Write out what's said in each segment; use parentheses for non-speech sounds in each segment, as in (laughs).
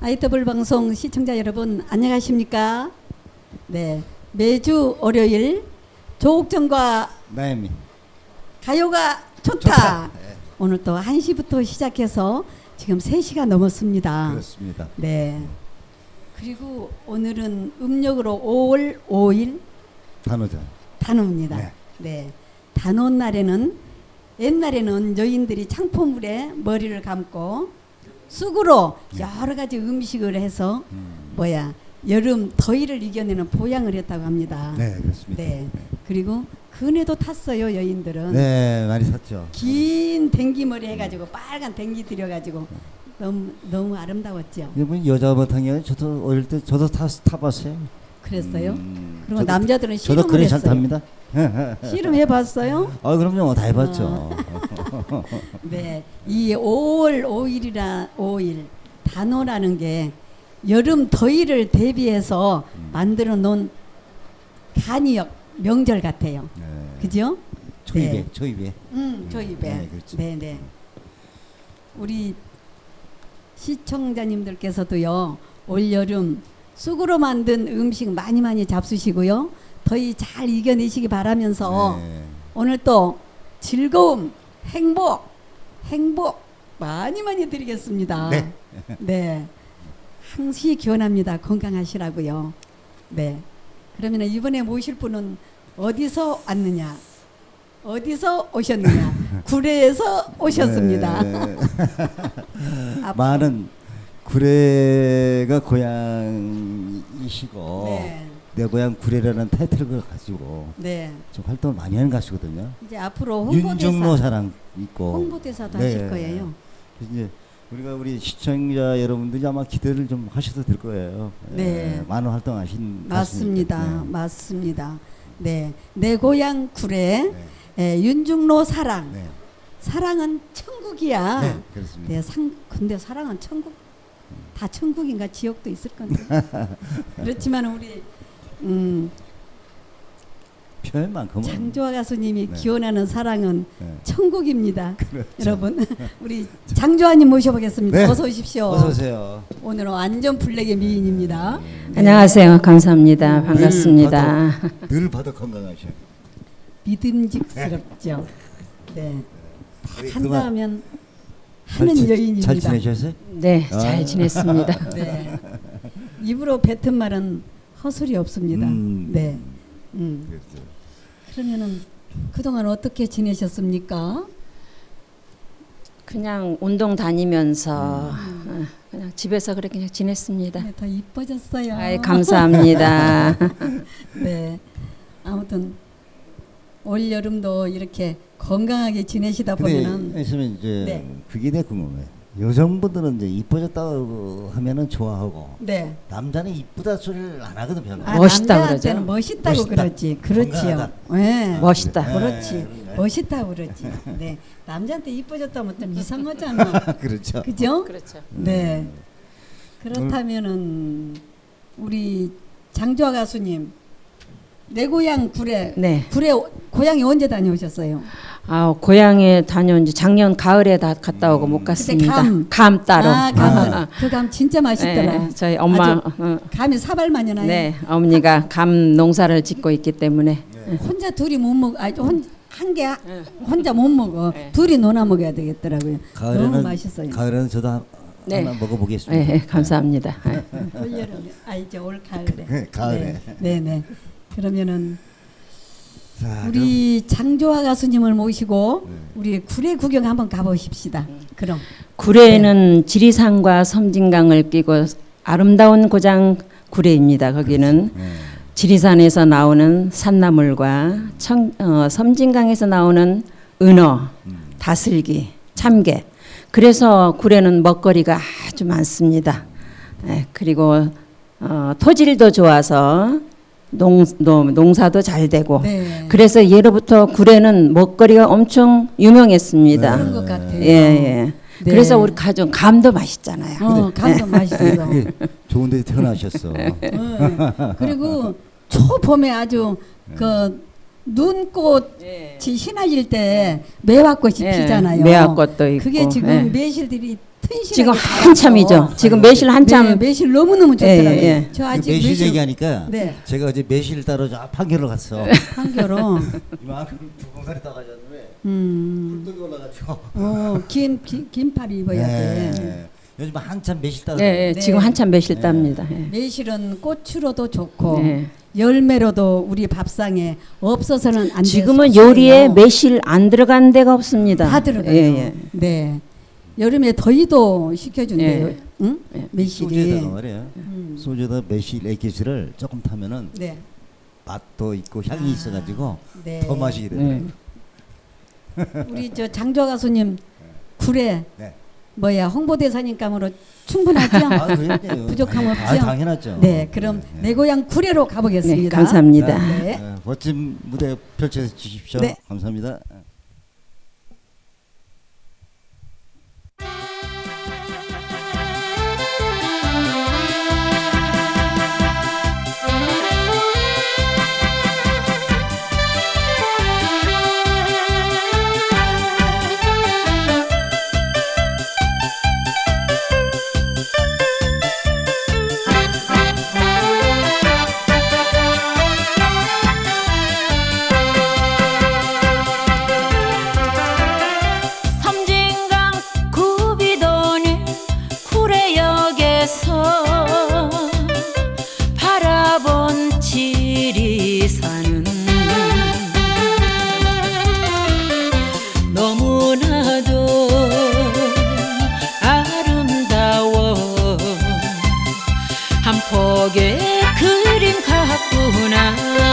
IW 방송 시청자 여러분 안녕하십니까? 네 매주 월요일 조옥정과 나혜미 가요가 좋다. 좋다. 네. 오늘 또 1시부터 시작해서 지금 3시가 넘었습니다. 그렇습니다. 네. 그리고 오늘은 음력으로 5월 5일 단호자. 단오입니다. 네. 네. 단오 날에는 옛날에는 여인들이 창포물에 머리를 감고 쑥으로 여러 가지 음식을 해서 음. 뭐야 여름 더위를 이겨내는 보양을 했다고 합니다. 네 그렇습니다. 네. 그리고 그네도 탔어요 여인들은. 네, 많이 샀죠. 긴 댕기머리 해가지고 빨간 댕기 들여가지고 너무 너무 아름다웠죠. 이분 여자 바탕에 저도 어릴 때 저도 타 타봤어요. 그랬어요. 음, 저도- 남자들은 저도 씨름을 그래 잘 했어요. 탑니다. (laughs) 씨름해봤어요? 아 그럼요 다 해봤죠. (laughs) (laughs) 네, 이 5월 5일이라 5일 단오라는 게 여름 더위를 대비해서 음. 만들어 놓은 간이역 명절 같아요. 네. 그죠? 초입에 네. 초입에. 음, 저 입에. 네, 그렇죠. 네, 네. 우리 시청자님들께서도요. 올 여름 쑥으로 만든 음식 많이 많이 잡수시고요. 더위 잘 이겨내시기 바라면서 네. 오늘 또 즐거움, 행복, 행복 많이 많이 드리겠습니다. 네. 네. 항시 기원합니다. 건강하시라고요. 네. 그러면 이번에 모실 분은 어디서 왔느냐? 어디서 오셨느냐? (laughs) 구례에서 오셨습니다. 네. (laughs) 앞- 많은 구례가 고향이시고 네. 내 고향 구례라는 타이틀을 가지고 네. 좀 활동을 많이 하는 가수거든요. 이제 앞으로 윤중로 홍보대사 사랑 있고 홍보대사도 네. 하실 거예요. 그래서 이제 우리가 우리 시청자 여러분들이 아마 기대를 좀 하셔도 될 거예요. 네. 예, 많은 활동하신 맞습니다. 가수니까. 맞습니다. 네. 내 고향 구례 네. 예, 윤중로 사랑. 네. 사랑은 천국이야. 네, 그렇습니다. 네, 상 근데 사랑은 천국 다 천국인가 지옥도 있을 건데. (laughs) 그렇지만 우리 음, 표현만큼은 장조아 가수님이 네. 기원하는 사랑은 네. 천국입니다. 그렇죠. 여러분, (laughs) 우리 장조아님 모셔보겠습니다. 네. 어서 오십시오. 어서 오세요. 오늘은 완전 블랙의 미인입니다. 네. 안녕하세요. 감사합니다. 반갑습니다. 늘 봐도 건강하셔. 믿음직스럽죠. 네. 우리 한다 그만 하면 하는 잘, 지- 여인입니다. 잘 지내셨어요? 네, 아. 잘 지냈습니다. (laughs) 네. 입으로 뱉은 말은 허술이 없습니다. 음. 네. 음. 그렇죠. 그러면은 그동안 어떻게 지내셨습니까? 그냥 운동 다니면서 어, 그냥 집에서 그렇게 그냥 지냈습니다. 네, 더 이뻐졌어요. 아이, 감사합니다. (laughs) 네. 아무튼 올 여름도 이렇게 건강하게 지내시다 보면은 있으면 이제 네. 그게 내 궁금해. 여성분들은 이제 이뻐졌다고 하면은 좋아하고 네. 남자는 이쁘다 소리를 안 하거든 별로. 아, 멋있다 남자한테는 그러죠? 멋있다고 멋있다. 그러지. 그렇지요. 건강하다. 네. 멋있다. 네, 그렇지. 그런가요? 멋있다고 그러지. (laughs) 네. 남자한테 이뻐졌다면 좀 이상하잖아. (laughs) 그렇죠. 그죠? 그렇죠. 네. 그렇다면은 우리 장조아 가수님 내 고향 구례 네. 구례 고향에 언제 다녀오셨어요? 아, 고향에 다녀온 지 작년 가을에 다 갔다 오고 못 갔습니다. 감. 따로. 아, 감. 아, 그감 진짜 맛있더라. 네, 저희 엄마 아주 어, 감이 사발만이 나요. 네, 어머니가 감 농사를 짓고 있기 때문에 혼자 둘이 못 먹어. 아니 혼한개 네. 혼자 못 먹어. 네. 둘이 논아 먹어야 되겠더라고요. 가을에는 너무 맛있어요. 가을에는 저도 하- 네. 하나 먹어보겠습니다. 네, 감사합니다. 네. 올 여름에 (laughs) 아 이제 올 가을에. 네, 가을에. 네, 네. 네. 그러면은 자, 우리 장조아 가수님을 모시고 네. 우리 구례 구경 한번 가보십시다. 그럼 구례는 지리산과 섬진강을 끼고 아름다운 고장 구례입니다. 거기는 네. 지리산에서 나오는 산나물과 청, 어, 섬진강에서 나오는 은어, 음. 다슬기, 참게. 그래서 구례는 먹거리가 아주 많습니다. 예, 그리고 어, 토질도 좋아서 농, 농, 농사도 잘 되고 네. 그래서 예로부터 구례는 먹거리가 엄청 유명했습니다. 그런 것 같아요. 예, 예. 네. 그래서 우리 가족 감도 맛있잖아요. 어, 감도 맛있어요. (laughs) 그게 좋은 데 태어나셨어. 네. 그리고 초봄에 아주 그 눈꽃이 휘날릴 때 매화꽃이 예, 피잖아요. 매화꽃도 있고. 그게 지금 예. 매실들이 지금 한참이죠. 지금 매실 한참 네, 매실 너무 너무 좋더라고요. 예, 예. 저그 아직 매실 매실 얘기하니까 네. 제가 어제 매실 따러 저 판교를 갔어. (laughs) 한겨로 (laughs) 이만큼 두 봉사리 따가졌는데 음. 뿔떡이 올라가지고. 어, 긴, 긴, 긴팔 입어야 돼. 네. 요즘 한참 매실 따러. 예, 예, 네. 지금 한참 매실 네. 땁니다. 예. 매실은 꽃으로도 좋고 예. 열매로도 우리 밥상에 없어서는 안 지금은 될 요리에. 매실 안 들어간 데가 없습니다. 다 들어가요. 예, 예. 네. 여름에 더위도 식혀준대요. 예. 응? 예. 매실이. 소주에다가 말이에요. 음. 소주에다 매실 액기스를 조금 타면은 네. 맛도 있고 향이 아, 있어가지고 네. 더 마시게 돼요. 네. (laughs) 우리 저 장조 가수님 굴에 네. 뭐야 홍보대사님감으로 충분하죠? 아, 그래요. 부족함 아, 없죠? 당연하죠. 네, 그럼 네, 내 고향 구례로 네, 가보겠습니다. 감사합니다. 네. 네, 멋진 무대 펼쳐 주십시오. 네. 감사합니다. 그림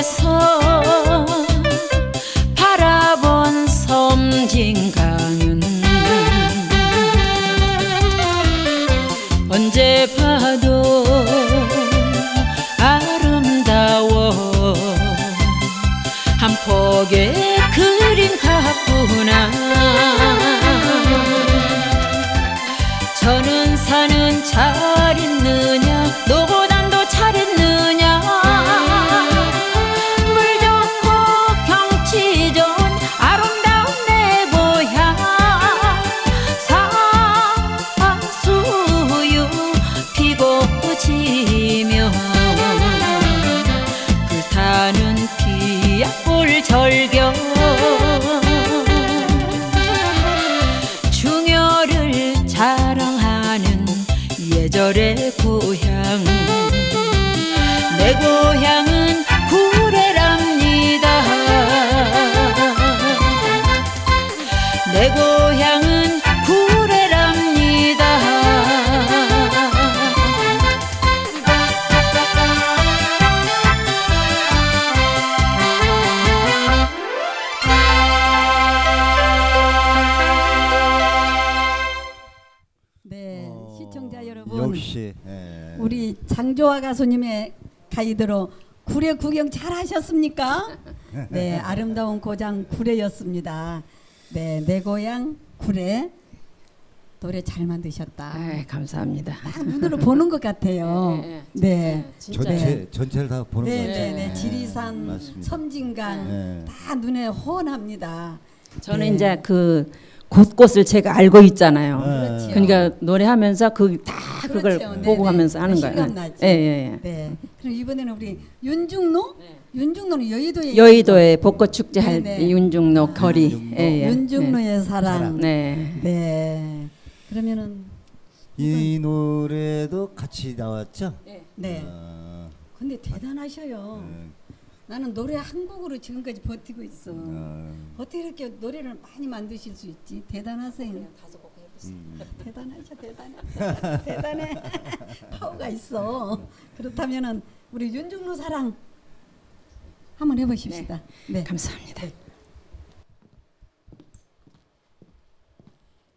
구 가수님의 가이드로 구례 구경 잘 하셨습니까? (laughs) 네, 아름다운 고장 구례였습니다. 네, 내 고향 구례 노래 잘 만드셨다. 아이, 감사합니다. 딱 눈으로 보는 것 같아요. 예, (laughs) 예. 네. 진짜 전체 전체를 다 보는 네, 거죠. 네, 네. 예. 지리산, 맞습니다. 섬진강 네. 다 눈에 훤합니다. 저는 네. 이제 그 곳곳을 제가 알고 있잖아요. 네. 그렇지요. 그러니까 노래하면서 그다다 그걸 그렇죠. 보고 네네. 가면서 하는 거예요. 실감나지. 예, 예, 네. 그럼 이번에는 우리 윤중로? 윤중로는 여의도에 예. 여의도에 벚꽃 축제 할 네네. 윤중로 거리. 윤중로. 예, 예. 윤중로의 사랑. 네. 네. 그러면은 이 노래도 같이 나왔죠? 네. 아, 근데 대단하셔요. 음, 나는 노래 한 곡으로 지금까지 버티고 있어. 아, 어떻게 이렇게 노래를 많이 만드실 수 있지? 대단하세요. 음. 대단하셔, 대단해. (laughs) 대단해. (laughs) 파워가 있어. 그렇다면은 우리 윤중로 사랑 한번 해보십시다. 네. 감사합니다.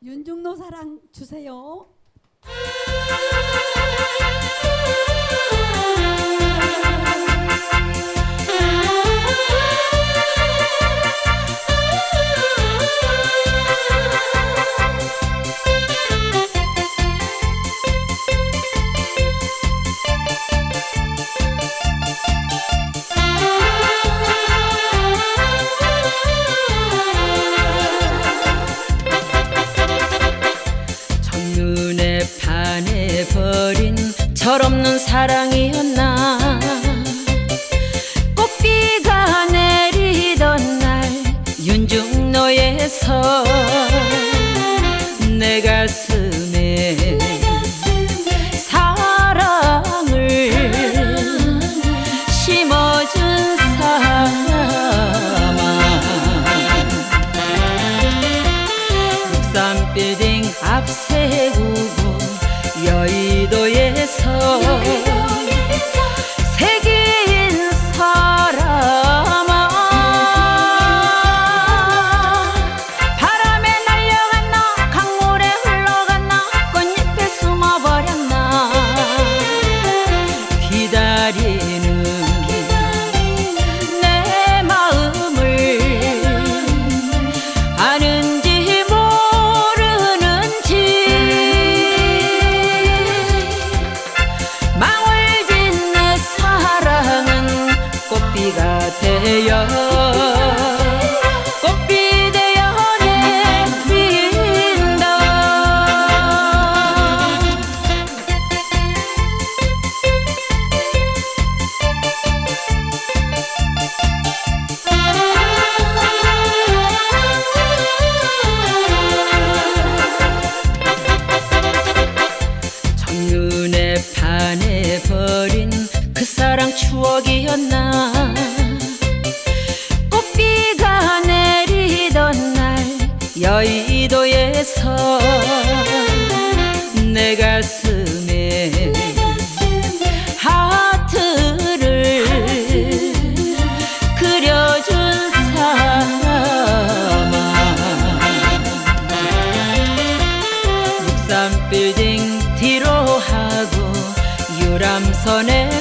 윤중로 사랑 주세요. (laughs) Música 기 빌딩 뒤로 하고 유람선에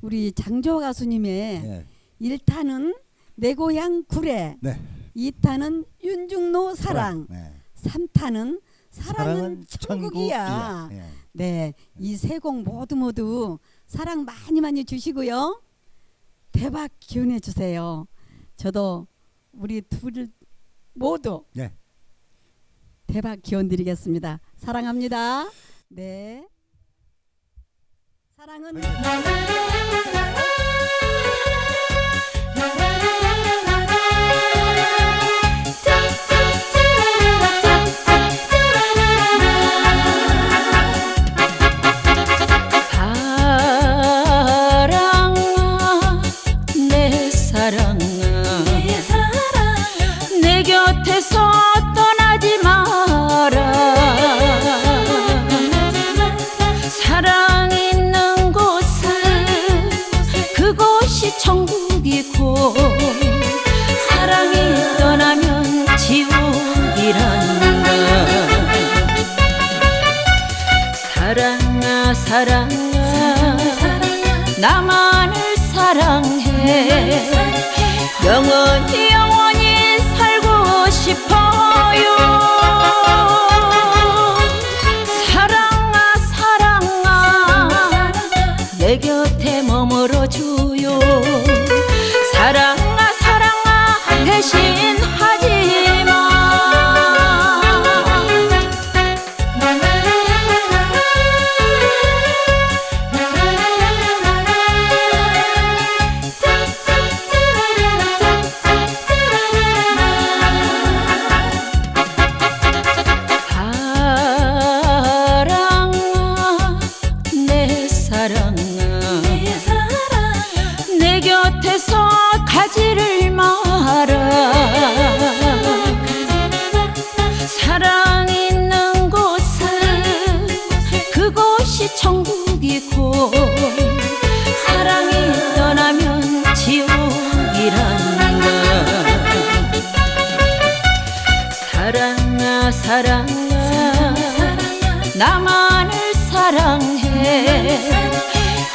우리 장조 가수님의 예. 일타는 내 고향 구례, 네. 이타는 윤중로 사랑, 네. 삼타는 사랑은 사랑은 천국이야. 천국이야. 예. 네, 이 세 곡 모두 모두 사랑 많이 많이 주시고요. 대박 기원해 주세요. 저도 우리 둘 모두 네. 대박 기원 드리겠습니다. 사랑합니다. 네. 사랑은 내 곁에 머물어 주요. 사랑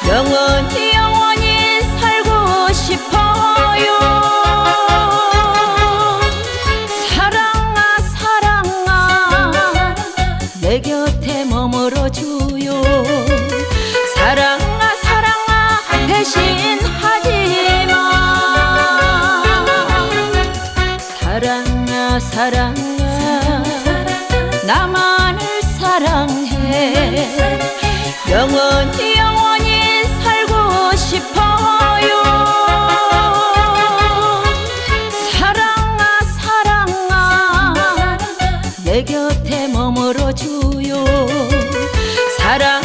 đừng ơn chi Ada.